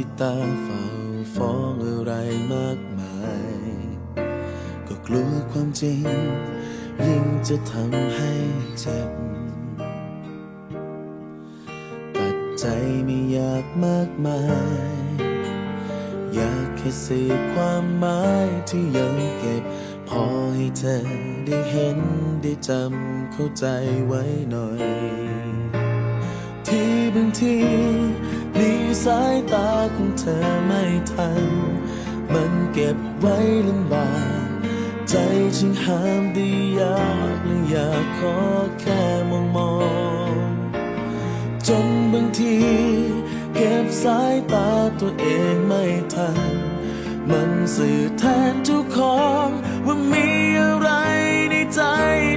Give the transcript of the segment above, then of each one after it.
ที่ตาเฝ้าฟ้องอะไรมากมาย ก็กลัวความจริง ยิ่งจะทำให้เจ็บ ตัดใจไม่อยากมากมาย อยากแค่สื่อความหมายที่ยังเก็บ พอให้เธอได้เห็นได้จำเข้าใจไว้หน่อย ที่บางที มีสายตาของเธอไม่ทัน มันเก็บไว้ลำบากใจจึงห้ามได้ยากและอยากขอแค่มองมองๆจนบางที เก็บสายตาตัวเองไม่ทัน มันสื่อแทนเจ้าของว่ามีอะไรในใจ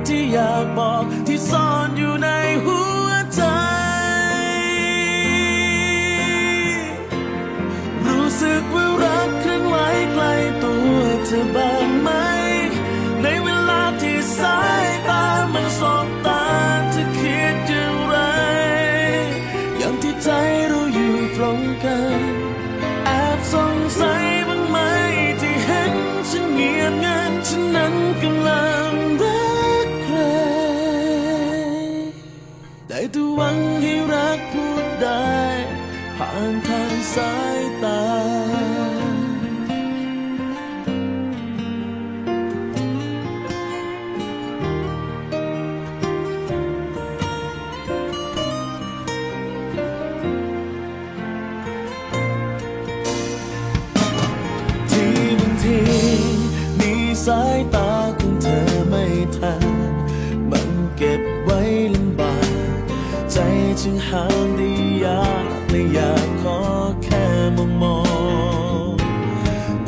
ที่อยากบอกที่ซ่อนอยู่ ธอบ้างไหม ในเวลาที่สายตามันสบตาเธอคิดอย่างไรอย่างที่ใจเราอยู่ตรงกันแอบสงสัยบ้างไหมที่เห็นฉันเงียบงันฉันนั้นกำลังรักใคร ได้แต่หวังให้รักพูดได้ ผ่านทางสายตา สายตาของเธอไม่ทันมันเก็บไว้ลำบากใจจึงห้ามได้ยากและอยากขอแค่มองมอง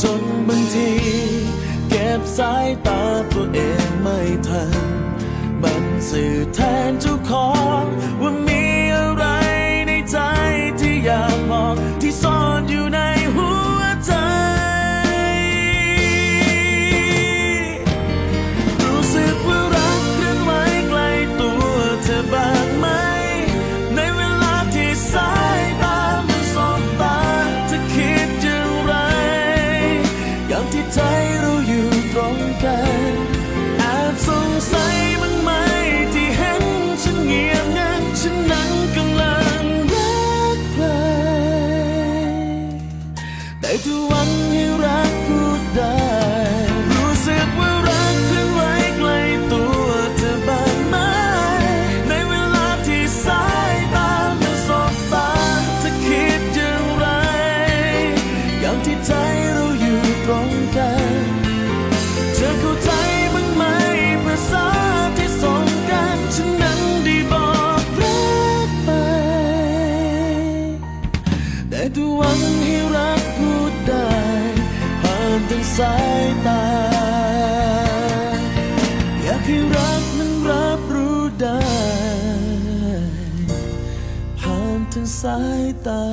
จนบางที เก็บสายตาตัวเองไม่ทัน มันสื่อแทนเจ้าของ อย่ นทางสายตา อยากให้รักนั้นรับรู้ได้ ผ่านทางสายตา